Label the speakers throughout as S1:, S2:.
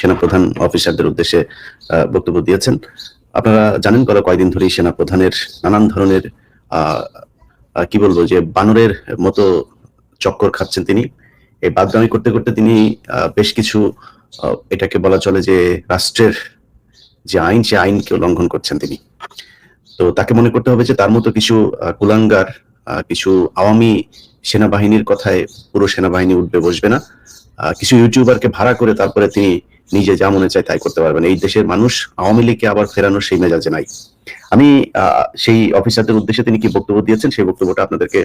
S1: সেনাপ্রধান অফিসারদের উদ্দেশ্যে বক্তব্য দিয়েছেন। আপনারা জানেন গত কয়দিন ধরেই সেনাপ্রধানের নানান ধরনের কি বলব যে বানরের মতো চক্কর খাচ্ছেন তিনি। এই বাদগামি করতে করতে তিনি বেশ কিছু এটাকে বলা চলে যে রাষ্ট্রের যে আইন, সে আইনকে লঙ্ঘন করছেন তিনি। তো তাকে মনে করতে হবে যে তার মতো কিছু কুলাঙ্গার কিছু আওয়ামী সেনাবাহিনীর কথায় পুরো সেনাবাহিনী উঠবে, বসবে না। কিছু ইউটিউবারকে ভাড়া করে তারপরে তিনি নিজে যা মনে চায় তাই করতে পারবেন। এই দেশের মানুষ আওয়ামী লীগকে আবার ফেরানোর সেই মেজাজে নাই। আমি সেই অফিসারদের উদ্দেশ্যে তিনি কি বক্তব্য দিয়েছেন সেই বক্তব্যটা আপনাদেরকে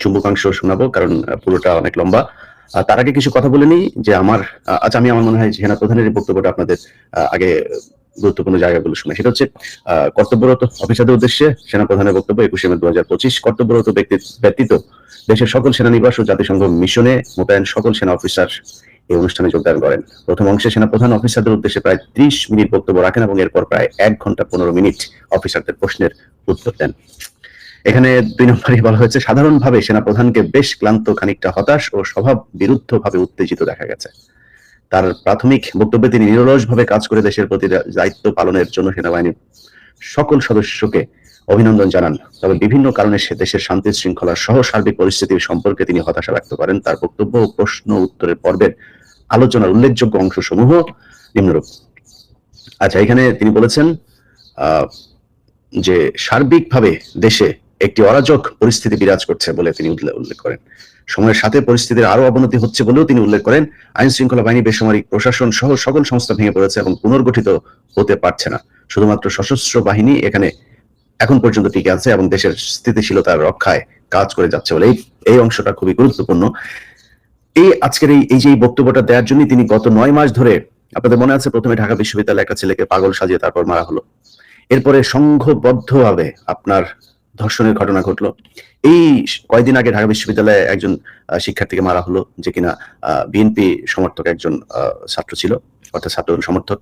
S1: চুম্বকাংশ শোনাবো, কারণ পুরোটা অনেক লম্বা। তার আগে কিছু কথা বলে নিই যে আমার আচ্ছা আমি আমার মনে হয় সেনা প্রধানের বক্তব্যটা আপনাদের আগে গুরুত্বপূর্ণ জায়গাগুলো শুনে। সেটা হচ্ছে কর্তব্যরত অফিসারদের উদ্দেশ্যে সেনা প্রধানের বক্তব্য একুশে মে দু হাজার পঁচিশ, কর্তব্যরত ব্যক্তি, ব্যতীত দেশের সকল সেনানিবাস ও জাতিসংঘ মিশনে মোতায়েন সকল সেনা অফিসার এই অনুষ্ঠানে যোগদান করেন। প্রথম অংশে সেনা প্রধান অফিসারদের উদ্দেশ্যে প্রায় ত্রিশ মিনিট বক্তব্য রাখেন এবং এরপর প্রায় এক ঘণ্টা পনেরো মিনিট অফিসারদের প্রশ্নের উত্তর দেন। এখানে দুই নম্বরে বলা হয়েছে, সাধারণভাবে সেনা প্রধানকে বেশ ক্লান্ত, খানিকটা হতাশ ও স্বভাব বিরুদ্ধ ভাবে উত্তেজিত দেখা গেছে। তার প্রাথমিক বক্তব্যে তিনি নিরলসভাবে কাজ করে দেশের প্রতি দায়িত্ব পালনের জন্য সেনাবাহিনীর সকল সদস্যকে অভিনন্দন জানান। তবে বিভিন্ন কারণে সে দেশের শান্তি শৃঙ্খলা সহ সার্বিক পরিস্থিতির সম্পর্কে তিনি হতাশা ব্যক্ত করেন। তার বক্তব্য ও প্রশ্ন উত্তরের পর্বের আলোচনার উল্লেখযোগ্য অংশসমূহ নিম্নরূপ আচ্ছা এখানে তিনি বলেছেন যে সার্বিকভাবে দেশে একটি অরাজক পরিস্থিতি বিরাজ করছে বলে তিনি উল্লেখ করেন। সময়ের সাথে পরিস্থিতির আরও অবনতি হচ্ছে বলেও তিনি উল্লেখ করেন। আইন শৃঙ্খলা বাহিনী, বেসামরিক প্রশাসন সহ সকল সংস্থা ভেঙে পড়েছে এবং পুনর্গঠিত হতে পারছে না। শুধুমাত্র সশস্ত্র বাহিনী এখানে এখন পর্যন্ত টিকে আছে এবং দেশের স্থিতিশীলতা রক্ষায় কাজ করে যাচ্ছে বলে এই অংশটা খুবই গুরুত্বপূর্ণ। এই আজকের এই যে বক্তব্যটা দেওয়ার জন্য তিনি গত নয় মাস ধরে আপনাদের মনে আছে? প্রথমে ঢাকা বিশ্ববিদ্যালয়ে একটা ছেলেকে পাগল সাজিয়ে তারপর মারা হলো। এরপরে সংঘবদ্ধভাবে আপনার ধর্ষণের ঘটনা ঘটলো। এই কয়েকদিন আগে ঢাকা বিশ্ববিদ্যালয়ে একজন শিক্ষার্থীকে মারা হলো যে কিনা বিএনপি সমর্থক একজন ছাত্র ছিল, অর্থাৎ ছাত্র সমর্থক।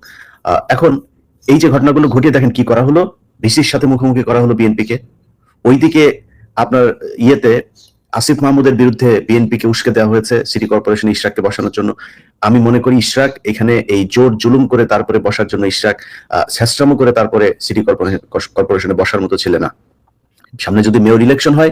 S1: এখন এই যে ঘটনাগুলো ঘটিয়ে দেখেন কি করা হলো? ভিসির সাথে মুখোমুখি করা হলো বিএনপিকে ওইদিকে আপনার ইয়েতে আসিফ মাহমুদের বিরুদ্ধে বিএনপিকে উস্কে দেওয়া হয়েছে, সিটি কর্পোরেশন ইশরাককে বসানোর জন্য। আমি মনে করি ইশরাক এখানে এই জোর জুলুম করে তারপরে বসার জন্য ইশরাক শেষ্রাম করে তারপরে সিটি কর্পোরেশন, কর্পোরেশনে বসার মতো ছিল না। সামনে যদি মেয়র ইলেকশন হয়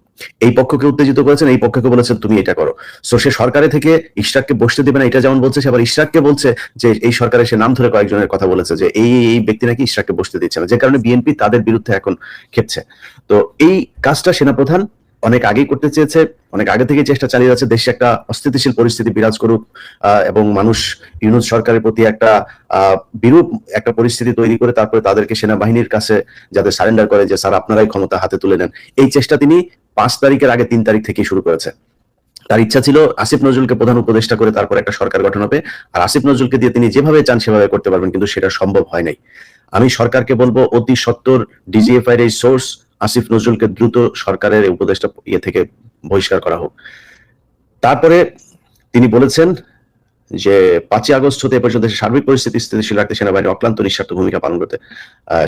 S1: এই পক্ষকে উত্তেজিত করেছেন, এই পক্ষকে বলেছেন, তুমি এটা করো। সো সে সরকারে থেকে ইশরাককে বসতে দেবে না, এটা যেমন বলছে, সে আবার ইশরাককে বলছে যে, এই সরকারে সে নাম ধরে কয়েকজনের কথা বলেছে যে এই, এই- ব্যক্তি নাকি ইশরাককে বসতে দিচ্ছে না, যে কারণে বিএনপি তাদের বিরুদ্ধে এখন খেপছে। তো এই কাজটা সেনাপ্রধান অনেক আগেই করতে চেয়েছে, অনেক আগে থেকে চেষ্টা চালিয়ে যাচ্ছে, দেশে একটা অস্থিতিশীল পরিস্থিতি বিরাজ করুক এবং মানুষ ইউনুস সরকারের প্রতি একটা বিরূপ একটা পরিস্থিতি তৈরি করে তারপরে তাদেরকে সেনাবাহিনীর কাছে যাতে সারেন্ডার করে যে, স্যার, আপনারাই ক্ষমতা হাতে তুলে নেন। এই চেষ্টা তিনি পাঁচ তারিখের আগে তিন তারিখ থেকে শুরু করেছে। তার ইচ্ছা ছিল আসিফ নজরুলকে প্রধান উপদেষ্টা করে তারপর একটা সরকার গঠন হবে, আর আসিফ নজরুলকে দিয়ে তিনি যেভাবে চান সেভাবে করতে পারবেন, কিন্তু সেটা সম্ভব হয় নাই। আমি সরকারকে বলব, অতি সত্তর ডিজিএফআই এর এই সোর্স আসিফ নজরুলকে দ্রুত সরকারের উপদেষ্টা ইয়ে থেকে বহিষ্কার করা হোক। তারপরে তিনি বলেছেন যে, পাঁচই আগস্ট হতে পর্যন্ত সার্বিক পরিস্থিতি স্থিতিশীল রাখতে সেনাবাহিনী অক্লান্ত নিঃস্বার্থ ভূমিকা পালন করতে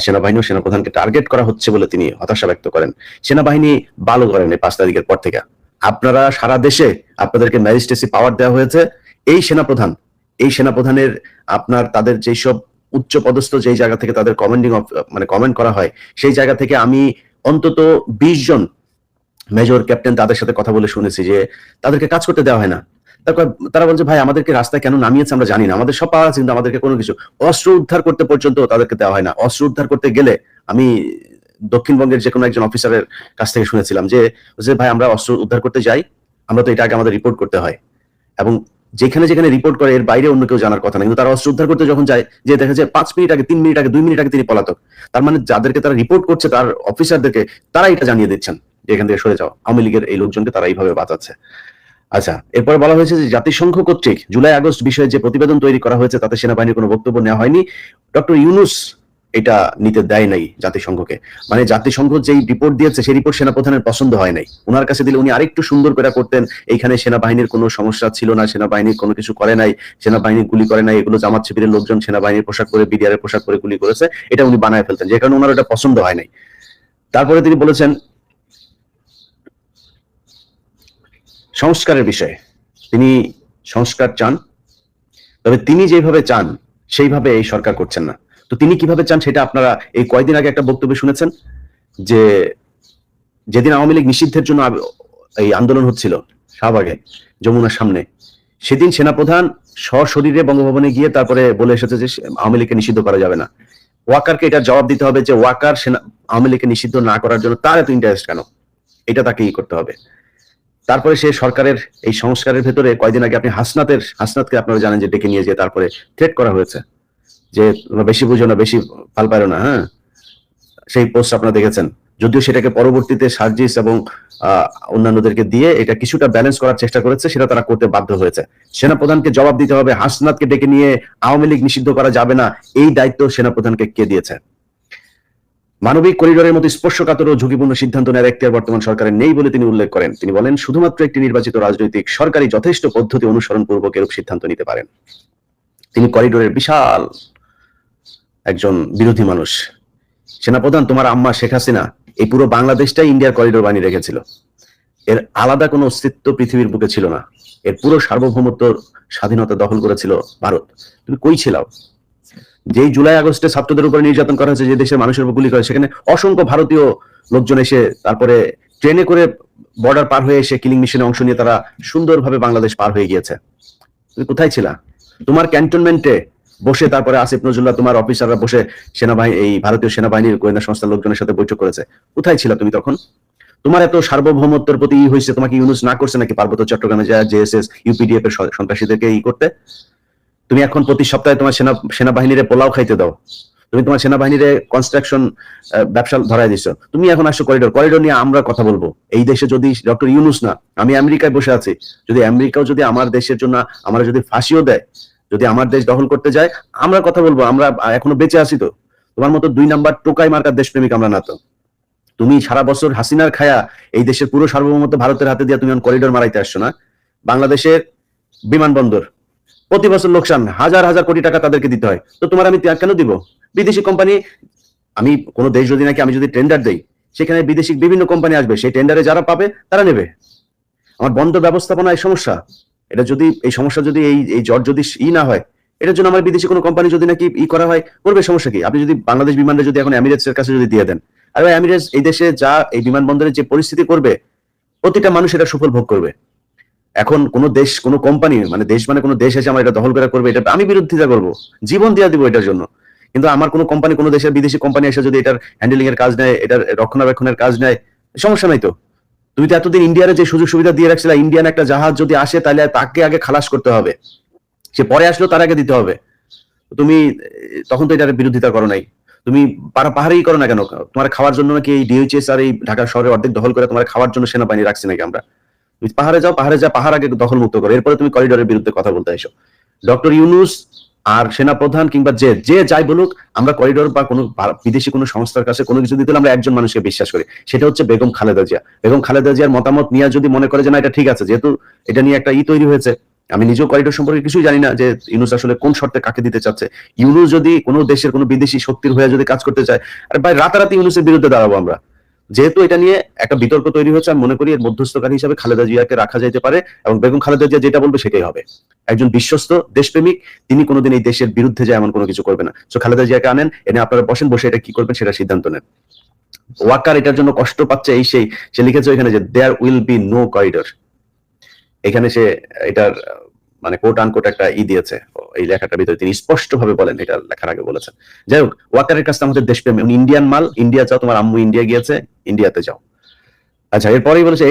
S1: সেনাবাহিনী ও সেনাপ্রধানকে টার্গেট করা হচ্ছে বলে তিনি হতাশা ব্যক্ত করেন। সেনাবাহিনী ভালো করেন এই পাঁচ তারিখের পর থেকে। আপনারা সারা দেশে আপনাদেরকে ম্যাজিস্ট্রেসি পাওয়ার দেওয়া হয়েছে। এই সেনাপ্রধান, এই সেনাপ্রধানের আপনার তাদের যেসব উচ্চ পদস্থ যেই জায়গা থেকে তাদের কমেন্ডিং মানে কমেন্ট করা হয়, সেই জায়গা থেকে আমি অন্তত বিশ জন মেজর, ক্যাপ্টেন তাদের সাথে কথা বলে শুনেছি যে তাদেরকে কাজ করতে দেওয়া হয় না। তারপর তারা বলছে, ভাই, আমাদেরকে রাস্তায় কেন নামিয়েছে আমরা জানি না। আমাদের সব পাওয়া আছে, কিন্তু আমাদেরকে কোনো কিছু অস্ত্র উদ্ধার করতে পর্যন্ত তাদেরকে দেওয়া হয় না। অস্ত্র উদ্ধার করতে গেলে আমি দক্ষিণবঙ্গের যে কোনো একজন অফিসারের কাছ থেকে শুনেছিলাম যে ভাই, আমরা অস্ত্র উদ্ধার করতে যাই। আমরা তো এটা আগে আমাদের রিপোর্ট করতে হয়। এবং যেখানে যেখানে রিপোর্ট করে, এর বাইরে অন্য কেউ জানার কথা না কিন্তু তারা অস্ত্র উদ্ধার করতে যখন যায়, যে দেখা যায় পাঁচ মিনিট আগে, তিন মিনিট আগে, দুই মিনিট আগে তিনি পলাতক। তার মানে যাদেরকে তারা রিপোর্ট করছে, তার অফিসারদেরকে তারা এটা জানিয়ে দিচ্ছেন যে এখান থেকে সরে যাও। আওয়ামী লীগের এই লোকজনকে তারা এইভাবে বাঁচাচ্ছে। আচ্ছা এরপর বলা হয়েছে যে জাতিসংঘ কর্তৃক জুলাই আগস্ট বিষয়ে যে প্রতিবেদন তৈরি করা হয়েছে, তাতে সেনাবাহিনীর কোনো বক্তব্য নেওয়া হয়নি। ডক্টর ইউনুস এটা নিতে দেয় নাই জাতিসংঘকে। মানে জাতিসংঘ যেই রিপোর্ট দিয়েছে, সেই রিপোর্ট সেনাপ্রধানের পছন্দ হয় নাই। ওনার কাছে দিলে উনি আরেকটু সুন্দর করে করতেন, এইখানে সেনাবাহিনীর কোনো সমস্যা ছিল না, সেনাবাহিনীর কোনো কিছু করে নাই, সেনাবাহিনী গুলি করে নাই, এগুলো জামাত শিবিরের লোকজন সেনাবাহিনীর পোশাক পরে বিডিআর পোশাক পরে গুলি করেছে, এটা উনি বানায় ফেলতেন, যে কারণে ওনার এটা পছন্দ হয় নাই। তারপরে তিনি বলেছেন, সংস্কারের বিষয়ে। তিনি সংস্কার চান, তবে তিনি যেভাবে চান, সেইভাবে এই সরকার করছেন না। তো তিনি কীভাবে চান সেটা আপনারা এই কয়দিন আগে একটা বক্তব্য শুনেছেন যে যেদিন আওয়ামী লীগ নিষিদ্ধের জন্য এই আন্দোলন হচ্ছিল শাহবাগে, যমুনার সামনে, সেদিন সেনাপ্রধান সশরীরে বঙ্গভবনে গিয়ে তারপরে বলে এসেছে যে আওয়ামী লীগকে নিষিদ্ধ করা যাবে না। ওয়াকারকে এটা জবাব দিতে হবে যে ওয়াকার সেনা আওয়ামী লীগকে নিষিদ্ধ না করার জন্য তার এত ইন্টারেস্ট কেন? এটা তাকে ই করতে হবে। তারপরে সে সরকারের এই সংস্কারের ভেতরে কয়দিন আগে আপনি হাসনাতের হাসনাতকে আপনারা জানেন যে ডেকে নিয়ে যে তারপরে থ্রেট করা হয়েছে। যে তোমরা বেশি বুঝো না, বেশি পাল পারো না হ্যাঁ? সেই পোস্ট আপনারা দেখেছেন। যদিও সেটাকে পরবর্তীতে সার্জিস এবং অন্যান্যদেরকে দিয়ে এটা কিছুটা ব্যালেন্স করার চেষ্টা করেছে, সেটা তারা করতে বাধ্য হয়েছে। সেনাপ্রধানকে জবাব দিতে হবে, হাসনাতকে ডেকে নিয়ে আওয়ামী লীগ নিষিদ্ধ করা যাবে না, এই দায়িত্ব সেনাপ্রধানকে কে দিয়েছে? মানবিক করিডোরের মতো স্পর্শকাতর ও ঝুঁকিপূর্ণ সিদ্ধান্ত নেওয়ার এখতিয়ার বর্তমান সরকারের নেই বলে তিনি উল্লেখ করেন। তিনি বলেন, শুধুমাত্র একটি নির্বাচিত রাজনৈতিক সরকারি যথেষ্ট পদ্ধতি অনুসরণ পূর্বক এরূপ সিদ্ধান্ত নিতে পারেন। তিনি করিডোরের বিশাল একজন বিরোধী মানুষ। সেনাপ্রধান তোমার আম্মা শেখ হাসিনা এই পুরো বাংলাদেশটাই ইন্ডিয়ার করিডোর বানিয়ে রেখেছিল। এর আলাদা কোনো অস্তিত্ব পৃথিবীর বুকে ছিল না। এর পুরো সার্বভৌমত্ব স্বাধীনতা দখল করেছিল ভারত। তুমি কই ছিলাও? যেই জুলাই আগস্টে ছাত্রদের উপরে নির্যাতন করা হয়েছে, যে দেশের মানুষের উপর গুলি করে সেখানে অসংখ্য ভারতীয় লোকজন এসে তারপরে ট্রেনে করে বর্ডার পার হয়ে এসে কিলিং মিশনে অংশ নিয়ে তারা সুন্দরভাবে বাংলাদেশ পার হয়ে গিয়েছে। তুমি কোথায় ছিলা? তোমার ক্যান্টনমেন্টে বসে তারপরে আসিফ নজরুল্লাহ তোমার অফিসাররা বসে সেনাবাহিনী, এই ভারতীয় সেনাবাহিনীর গোয়েন্দা সংস্থার লোকজনের সাথে বৈঠক করেছে। কোথায় ছিল তুমি তখন? তোমার এত সার্বভৌমত্বের প্রতি ই হয়েছে তোমাকে ইউনুস না করছে নাকি পার্বত্য চট্টগ্রামে যায় জেএসএস ইউপিডিএফ এর সন্ত্রাসীদেরকে ই করতে? তুমি এখন প্রতি সপ্তাহে তোমার সেনা সেনাবাহিনীর পোলাও খাইতে দাও। তুমি তোমার সেনাবাহিনীর কনস্ট্রাকশন ব্যবসা ধরাই দিছো। তুমি এখন আসছো করিডোর করিডোর নিয়ে আমরা কথা বলব। এই দেশে যদি ডক্টর ইউনুস না, আমি আমেরিকায় বসে আছি। যদি আমেরিকাও যদি আমার দেশের জন্য, আমরা যদি ফাঁসিও দেয় যদি আমার দেশ দখল করতে যায়, আমরা কথা বলব, আমরা এখনও বেঁচে আছি তো। তোমার মতো দুই নাম্বার টোকাই মার্কার দেশপ্রেমিক আমরা না তো। তুমি সারা বছর হাসিনার খায়া এই দেশের পুরো সার্বভৌমত্ব ভারতের হাতে দিয়ে তুমি করিডোর মারাইতে আসছো না? বাংলাদেশের বিমানবন্দর, প্রতি বছর লোকসান, হাজার হাজার কোটি টাকা তাদেরকে দিতে হয়। তো তোমার আমি কেন দিব? বিদেশি কোম্পানি আমি কোনো দেশ যদি নাকি আমি যদি টেন্ডার দেই, সেখানে বিদেশি বিভিন্ন কোম্পানি আসবে, সেই টেন্ডারে যারা পাবে, তারা নেবে। আমার বন্ধ ব্যবস্থাপনায় সমস্যা। এটা যদি, এই সমস্যা যদি এই এই জ্বর যদি ই না হয়, এটার জন্য আমার বিদেশি কোনো কোম্পানি যদি নাকি ই করা হয়, করবে সমস্যা কি? আপনি যদি বাংলাদেশ বিমানটা যদি এখন এমিরেটস এর কাছে যদি দিয়ে দেন। আর এমিরেটস, এই দেশে যা, এই বিমানবন্দরের যে পরিস্থিতি করবে, প্রতিটা মানুষ এটা সুফল ভোগ করবে। এখন কোন দেশ, কোন কোম্পানি মানে দেশ মানে কোনো দেশ এসে আমার এটা দখল করে করবে, এটা আমি বিরোধিতা করব, জীবন দিয়ে দিব এটার জন্য। কিন্তু আমার কোনো কোম্পানি কোনো দেশের বিদেশি কোম্পানি এসে যদি এটার হ্যান্ডেলিং এর কাজ নেয়, এটার রক্ষণাবেক্ষণের কাজ নেয়, সমস্যা নাই তো। তুমি তো এতদিন ইন্ডিয়ার যে সুযোগ সুবিধা দিয়ে রাখছিলে ইন্ডিয়ান একটা জাহাজ যদি আসে, তাহলে তাকে আগে খালাস করতে হবে। সে পরে আসলেও তার আগে দিতে হবে। তুমি, তখন তো এটার বিরোধিতা করো নাই। তুমি পাহাড়েই করো না কেন? তোমার খাওয়ার জন্য নাকি এই ডিএইচএস আর এই ঢাকা শহরে অর্ধেক দখল করে তোমার খাওয়ার জন্য সেনাবাহিনী রাখছি নাকি আমরা? তুমি পাহাড়ে যাও, পাহাড়ে যা পাহাড় আগে দখল মুক্ত করো। এরপরে তুমি করিডোরের বিরুদ্ধে কথা বলতে এসো। ডক্টর ইউনুস আর সেনাপ্রধান কিংবা যে যে যাই বলুক, আমরা করিডোর বা কোনো বিদেশি কোনো সংস্থার কাছে কোনো কিছু দিতে আমরা একজন মানুষকে বিশ্বাস করি। সেটা হচ্ছে বেগম খালেদা জিয়া। বেগম খালেদা জিয়ার মতামত নিয়ে যদি মনে করে যে না, এটা ঠিক আছে, যেহেতু এটা নিয়ে একটা ই তৈরি হয়েছে, আমি নিজেও করিডোর সম্পর্কে কিছুই জানি না যে ইউনুস আসলে কোন শর্তে কাকে দিতে চাচ্ছে। ইউনুস যদি কোনো দেশের কোনো বিদেশি শক্তির হয়ে যদি কাজ করতে চায়, আরে ভাই, রাতারাতি ইউনুসের বিরুদ্ধে দাঁড়াবো আমরা। যেহেতু এটা নিয়ে একটা বিতর্ক তৈরি হচ্ছে আমি মনে করি এর মধ্যস্থকারী হিসাবে খালেদা জিয়াকে রাখা যাইতে পারে এবং বেগম খালেদা জিয়া যেটা বলবে সেটাই হবে। একজন বিশ্বস্ত দেশপ্রেমিক, তিনি কোনোদিন এই দেশের বিরুদ্ধে যায় এমন কোনো কিছু করবে না। তো খালেদা জিয়াকে আনেন, এনে আপনারা বসেন, বসে এটা কি করবেন সেটা সিদ্ধান্ত নেন। ওয়াকার এটার জন্য কষ্ট পাচ্ছে এই সেই, সে লিখেছে এখানে যে there will be no corridor এখানে সে, এটার মানে কোট আনকোট একটা ই দিয়েছে। এই লেখাটার ভিতরে তিনি স্পষ্ট ভাবে বলেন, এটা লেখার আগে বলেছেন। যাই হোক, ওয়াকারের কাছে আমাদের দেশপ্রেমী, উনি ইন্ডিয়ান মাল ইন্ডিয়া যাও তোমার আম্মু ইন্ডিয়া গিয়েছে ইন্ডিয়াতে যাও। আচ্ছা এরপরেই বলেছে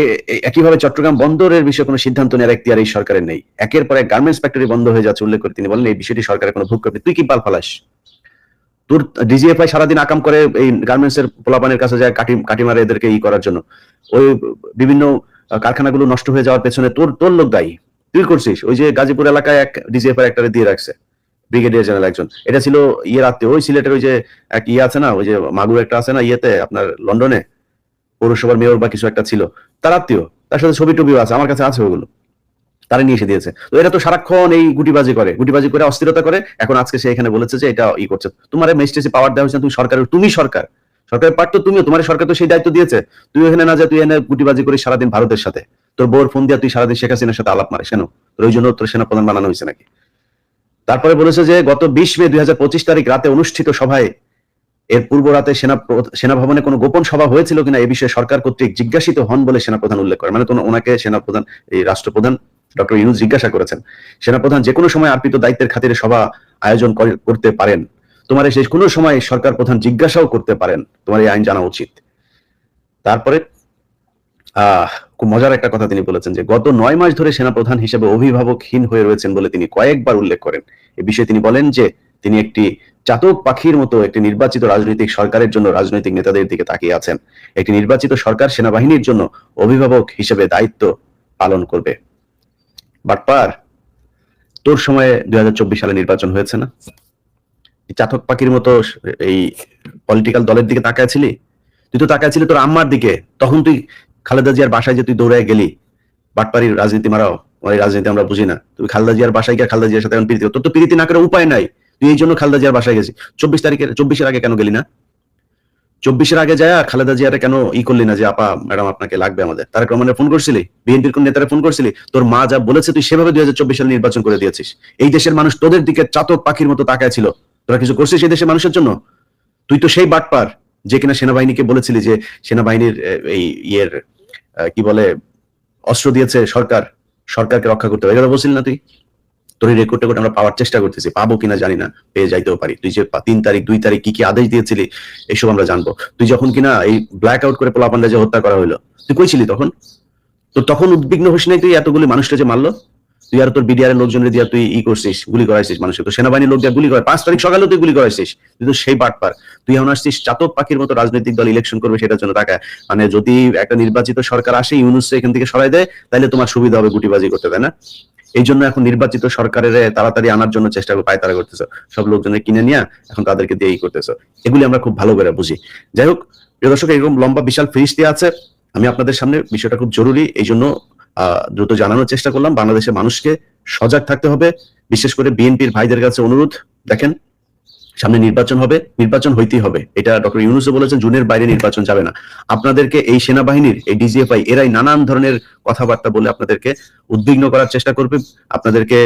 S1: একইভাবে চট্টগ্রাম বন্দরের বিষয়ে কোনো সিদ্ধান্ত নেওয়ার এখতিয়ার এই সরকারের নেই। একের পর এক গার্মেন্টস ফ্যাক্টরি বন্ধ হয়ে যাচ্ছে, উল্লেখ করে তিনি বলেন, এই বিষয়টি সরকারের কোনো ভূক্ষেপ। তুই কি পাল ফালাস? তোর ডিজিএফআই সারাদিন আকাম করে এই গার্মেন্টস এর পোলাপানের কাছে যায় কাটি কাটি মারে এদেরকে ই করার জন্য। ওই বিভিন্ন কারখানাগুলো নষ্ট হয়ে যাওয়ার পেছনে তোর তোর লোক দায়ী। তুই করছিস? ওই যে গাজীপুর এলাকায় এক ডিজিএফআই একটা দিয়ে রাখছে ব্রিগেডিয়ার জেনারেল একজন। এটা ছিল ইয়ের আত্মীয়, ওই সিলেটের ওই যে এক ইয়ে আছে না, ওই যে মাগুর একটা আছে না ইয়েতে, আপনার লন্ডনে, পৌরসভার মেয়র বা কিছু একটা ছিল, তার আত্মীয়, তার সাথে ছবি টবিও আছে, আমার কাছে আছে ওগুলো। তারা নিয়ে এসে দিয়েছে। তো এরা তো সারাক্ষণ এই গুটিবাজি করে গুটিবাজি করে, অস্থিরতা করে, এখন আজকে সে এখানে বলেছে যে এটা ই করছে। তোমার মেজিস্ট্রেসি পাওয়ার দেওয়া হয়েছে তুমি সরকারের, তুমি সরকার। সরকারের পার্ট তো তুমিও তোমার সরকার তো সেই দায়িত্ব দিয়েছে। তুই এখানে না যা, তুই এখানে গুটিবাজি করে সারাদিন ভারতের সাথে। তোর বোর ফোন দিয়া তুই সারাদিন শেখ হাসিনার সাথে আলাপ মারিস, কেন? তোর ওই জন্য তোর সেনাপ্রধান বানানো হয়েছে নাকি? তারপরে বলেছে যে, গত বিশ মে দুই তারিখ রাতে অনুষ্ঠিত সভায় এর পূর্ব রাতে সেনা সেনা ভবনে কোনো গোপন সভা হয়েছিল কিনা এ বিষয়ে সরকার কর্তৃক জিজ্ঞাসিত হন বলে সেনাপ্রধান উল্লেখ করে মানে ওনাকে সেনাপ্রধান, এই রাষ্ট্রপ্রধান ডক্টর ইউনুস জিজ্ঞাসা করেছেন। সেনাপ্রধান যে কোনো সময় আর্পিত দায়িত্বের খাতিরে সভা আয়োজন করে- করতে পারেন। তোমার সেই কোনো সময় সরকার প্রধান জিজ্ঞাসাও করতে পারেন, তোমার এই আইন জানা উচিত। তারপরে খুব মজার একটা কথা তিনি বলেছেন যে, গত নয় মাস ধরে সেনাপ্রধান হিসেবে অভিভাবকহীন হয়ে রয়েছেন বলে তিনি কয়েকবার উল্লেখ করেন। এ বিষয়ে তিনি বলেন যে, তিনি একটি চাতক পাখির মতো একটি নির্বাচিত রাজনৈতিক সরকারের জন্য রাজনৈতিক নেতাদের দিকে তাকিয়ে আছেন। একটি নির্বাচিত সরকার সেনাবাহিনীর জন্য অভিভাবক হিসেবে দায়িত্ব পালন করবে। বাটপার, তোর সময়ে দুই হাজার চব্বিশ সালে নির্বাচন হয়েছে না? চাতক পাখির মতো এই পলিটিক্যাল দলের দিকে তাকাইছিলি তুই তো তাকাইছিলি তোর আম্মার দিকে। তখন তুই খালেদা জিয়ার বাসায় যে তুই দৌড়ায় গেলি, বাটপাড়ির রাজনীতি মারাও আমার রাজনীতি আমরা বুঝি না। তুই খালেদা জিয়ার বাসায় গিয়ে খালেদা জিয়ার সাথে প্রীতি তোর তো প্রীতি না করে উপায় নাই। তুই এই জন্য খালেদা জিয়ার বাসায় গেছি চব্বিশ তারিখের, চব্বিশের আগে কেন গেলি না? চব্বিশের আগে যায় খালেদা জিয়ারে কেন ই করলি না যে, আপা, ম্যাডাম আপনাকে লাগবে আমাদের তারা রহমানের ফোন করছিলি? বিএনপির কোন নেতারা ফোন করছিলি? তোর মা যা বলেছে তুই সেভাবে দুই হাজার চব্বিশ সালে নির্বাচন করে দিয়েছিস। এই দেশের মানুষ তোদের দিকে চাতক পাখির মতো তাকায় ছিল। তোরা কিছু করছিস এই দেশের মানুষের জন্য? তুই তো সেই বাটপার যে কিনা সেনাবাহিনীকে বলেছিলি যে সেনাবাহিনীর এই ইয়ের কি বলে, অস্ত্র দিয়েছে সরকার, সরকারকে রক্ষা করতে হবে। এটা বলছিলি না তুই? তোর এই রেকর্ড টেকর্ড আমরা পাওয়ার চেষ্টা করতেছি। পাবো কিনা জানি না, পেয়ে যাইতেও পারি। তুই যে তিন তারিখ, দুই তারিখ কি কি আদেশ দিয়েছিলি এইসব আমরা জানব। তুই যখন কিনা এই ব্ল্যাক আউট করে পোলাপান্ডা যে হত্যা করা হলো তুই কইছিলি তখন? তো তখন উদ্বিগ্ন হোস নাই তুই এতগুলি মানুষটা যে মারলো? তুই আর তোর বিডিআর লোকজনের দিয়া তুই ই করছিস, গুলি করাইছিস মানুষকে। তো সেনাবাহিনীর লোক দিয়া গুলি করে, পাঁচ তারিখ সকালে তুই গুলি করাইছিস। তুই তো সেই বাটপার তুই এখন আসছিস চাতক পাখির মতো রাজনৈতিক দল ইলেকশন করবে সেটার জন্য টাকা। মানে যদি একটা নির্বাচিত সরকার আসে ইউনুস এখান থেকে সরাই দেয় তাহলে তোমার সুবিধা হবে গুটিবাজি করতে, তাই না? এই জন্য এখন নির্বাচিত সরকারের তাড়াতাড়ি আনার জন্য চেষ্টা করে পায়তারা করতেছো। সব লোকজনের কিনে নিয়ে এখন তাদেরকে দিয়ে ই করতেছো। এগুলি আমরা খুব ভালো করে বুঝি। যাই হোক, প্রিয় দর্শক, এরকম লম্বা বিশাল ফিরিস্তি আছে। আমি আপনাদের সামনে, বিষয়টা খুব জরুরি। এই জন্য দ্রুত জানানোর চেষ্টা করলাম। বাংলাদেশের মানুষকে সজাগ থাকতে হবে। বিশেষ করে বিএনপির ভাইদের কাছে অনুরোধ, দেখেন, সামনে নির্বাচন হবে, নির্বাচন হইতেই হবে। এটা ডক্টর ইউনুসও বলেছেন, জুনের বাইরে নির্বাচন যাবে না। আপনাদেরকে এই সেনাবাহিনীর, এই ডিজিএফআই, এরাই নানান ধরনের কথাবার্তা বলে আপনাদেরকে উদ্বিগ্ন করার চেষ্টা করবে। আপনাদেরকে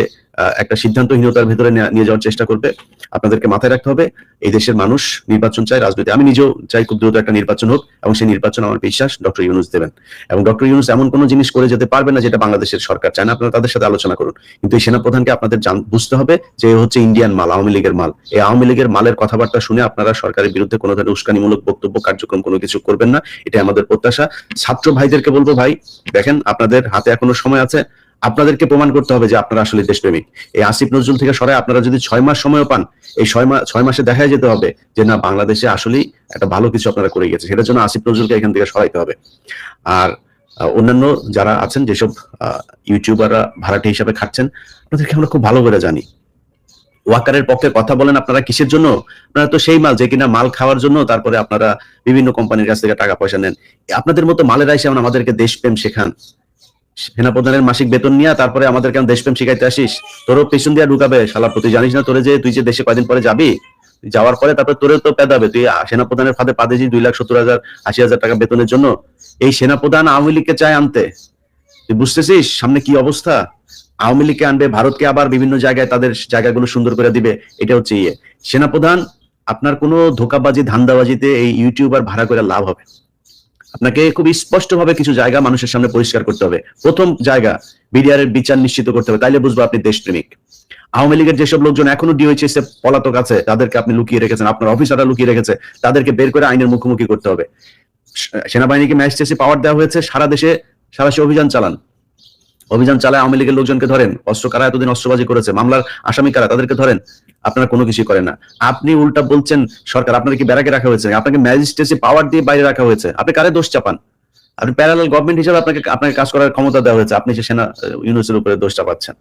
S1: একটা সিদ্ধান্তহীনতার ভেতরে নিয়ে যাওয়ার চেষ্টা করবে। আপনাদেরকে মাথায় রাখতে হবে, এই দেশের মানুষ নির্বাচন চায় রাজনীতি আমি নিজেও চাই খুব দ্রুত একটা নির্বাচন হোক, এবং সেই নির্বাচন আমার বিশ্বাস ডক্টর ইউনুস দেবেন। এবং ডক্টর ইউনুস এমন কোনো জিনিস করে যেতে পারবে না যেটা বাংলাদেশের সরকার চায় না। আপনারা তাদের সাথে আলোচনা করুন। কিন্তু এই সেনাপ্রধানকে আপনাদের বুঝতে হবে যে হচ্ছে ইন্ডিয়ান মাল, আওয়ামী লীগের মাল। এই আওয়ামী লীগের মালের কথাবার্তা শুনে আপনারা সরকারের বিরুদ্ধে কোনো ধরনের উস্কানিমূলক বক্তব্য, কার্যক্রম, কোনো কিছু করবেন না। এটা আমাদের প্রত্যাশা। ছাত্র ভাইদেরকে বলব, ভাই, দেখেন, আপনাদের হাতে এখনও সময় আছে। আপনাদেরকে প্রমাণ করতে হবে যে আপনারা আসলে দেশপ্রেমিক। এই আসিফ নজরুল থেকে সরাই আপনারা যদি ছয় মাস সময়ও পান, এই ছয় মাস ছয় মাসে দেখা যেতে হবে যে না, বাংলাদেশে আসলেই একটা ভালো কিছু আপনারা করে গেছে। সেটার জন্য আসিফ নজরুলকে এখান থেকে সরাইতে হবে। আর অন্যান্য যারা আছেন, যেসব ইউটিউবাররা ভাড়াটে হিসাবে খাচ্ছেন আপনাদেরকে আমরা খুব ভালো করে জানি। ওয়াকারের পক্ষে কথা বলেন আপনারা কিসের জন্য? আপনারা তো সেই মাল, যে কিনা মাল খাওয়ার জন্য তারপরে আপনারা বিভিন্ন কোম্পানির কাছ থেকে টাকা পয়সা নেন। আপনাদের মতো মালের যেমন আমাদেরকে দেশপ্রেম শেখান সেনাপ্রধানের মাসিক বেতন নিয়ে তারপরে আমাদের কেন দেশপ্রেম শিখাইতে আসিস। তোরও পেছন দিয়ে ঢুকাবে। শালা, তুই জানিস না তোরে যে তুই যে দেশে কয়দিন পরে যাবি? যাওয়ার পরে তারপরে তোরে তো পেদাবে। তুই সেনাপ্রধানের ফাঁদে পাদে যে দুই লাখ সত্তর হাজার, আশি হাজার টাকা বেতনের জন্য। এই সেনাপ্রধান আওয়ামী লীগকে চায় আনতে। তুই বুঝতেছিস সামনে কি অবস্থা? আওয়ামী লীগকে আনবে, ভারতকে আবার বিভিন্ন জায়গায় তাদের জায়গাগুলো সুন্দর করে দিবে। এটা হচ্ছে ইয়ে। সেনাপ্রধান, আপনার কোনো ধোকাবাজি, ধান্দাবাজিতে এই ইউটিউবার ভাড়া করে লাভ হবে আপনাকে খুব স্পষ্টভাবে কিছু জায়গা মানুষের সামনে পরিষ্কার করতে হবে। প্রথম জায়গা বিডিআর এর বিচার নিশ্চিত করতে হবে। তাইলে বুঝব আপনি দেশপ্রেমিক। আওয়ামী লীগের যেসব লোকজন এখনও ডিওএইচএস পলাতক আছে, তাদেরকে আপনি লুকিয়ে রেখেছেন, আপনার অফিসাররা লুকিয়ে রেখেছে, তাদেরকে বের করে আইনের মুখোমুখি করতে হবে। সে- সেনাবাহিনীকে ম্যাজিস্ট্রেসি পাওয়ার দেওয়া হয়েছে, সারা দেশে সারা দেশে অভিযান চালান। অভিযান চালায় আওয়ামী লীগের লোকজনকে ধরেন, অস্ত্র কারা এতদিন অস্ত্রবাজি করেছে, মামলার আসামি কারা, তাদেরকে ধরেন, আপনারা কোনো কিছু করেন না। আপনি উল্টা বলছেন, সরকার আপনার কি ব্যারাকে রাখা হয়েছে? আপনাকে ম্যাজিস্ট্রেসি পাওয়ার দিয়ে বাইরে রাখা হয়েছে। আপনি কারে দোষ চাপান? আপনি প্যারালাল গভর্নমেন্ট হিসেবে আপনাকে আপনাকে কাজ করার ক্ষমতা দেওয়া হয়েছে। আপনি সে সেনা ইউনিটের উপরে দোষ চাপাচ্ছেন।